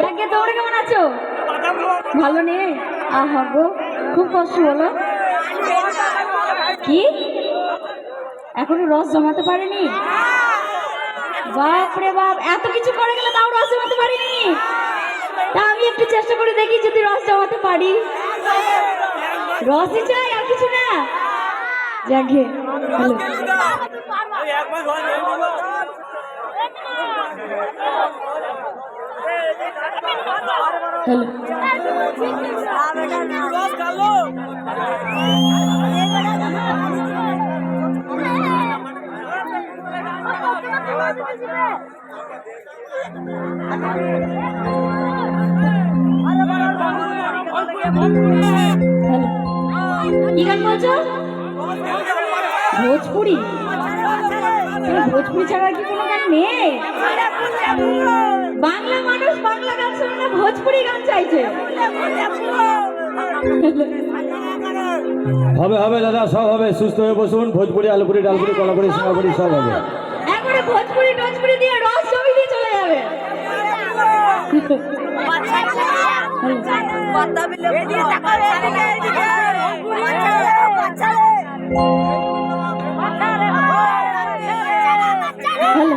যাকে তোমরা কেমন আছো? ভালো নেই আহা গো, খুব কষ্ট বলো কি? এখনও রস জমাতে পারেনি? বাপ রে বাপ, এত কিছু করে গেলে তাও রস জমাতে পারিনি? তা আমি একটু চেষ্টা করে দেখি যদি রস জমাতে পারি। রসই চাই, আর কিছু না। যাকে হ্যালো হ্যালো হ্যালো কি গান বলছো ভোজপুরি? ভোজপুরি। ছাড়া কি কোনো গান নেই। বাংলা মানুষ বাংলা গান শোনে না ভোজপুরি গান চাইছে। হবে হবে দাদা সব হবে। সুস্থ হয়ে বসুন। ভোজপুরি আলুপুরি ডালপুরি কলাপুরি সোনাপুরি সব হবে। একবারে ভোজপুরি টজপুরি দিয়ে রস জমি দিয়ে চলে যাবে। হ্যালো।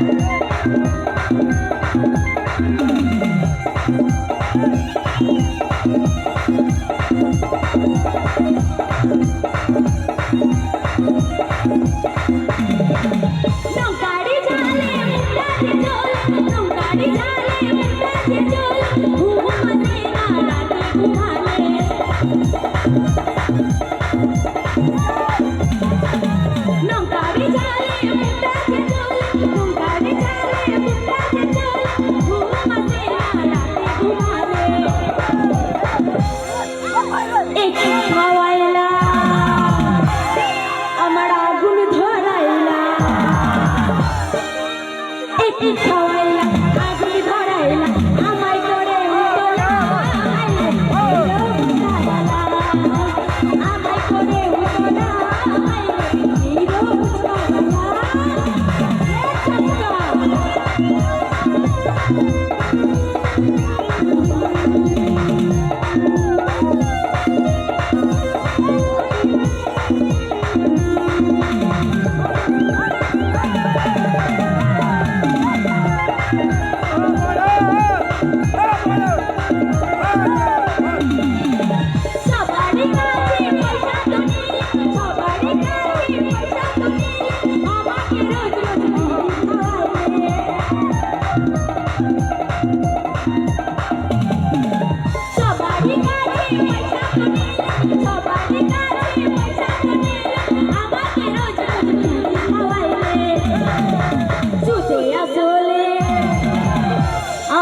নৌকারি খাওয়াইলা আমার আগুন ধরাইলা। একটু খাওয়াইলা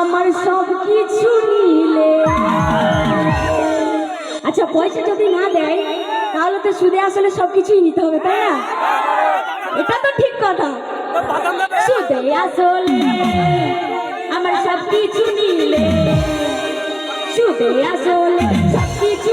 আমার সব কিছু নিলে। আচ্ছা পয়সা যদি না দেয়, তাহলে তো সুদে আসলে সব কিছুই নিতে হবে, তাই না? এটা তো ঠিক কথা। সুদে আসলে আমার সব কিছু নিলে। সুদে আসলে সব কিছু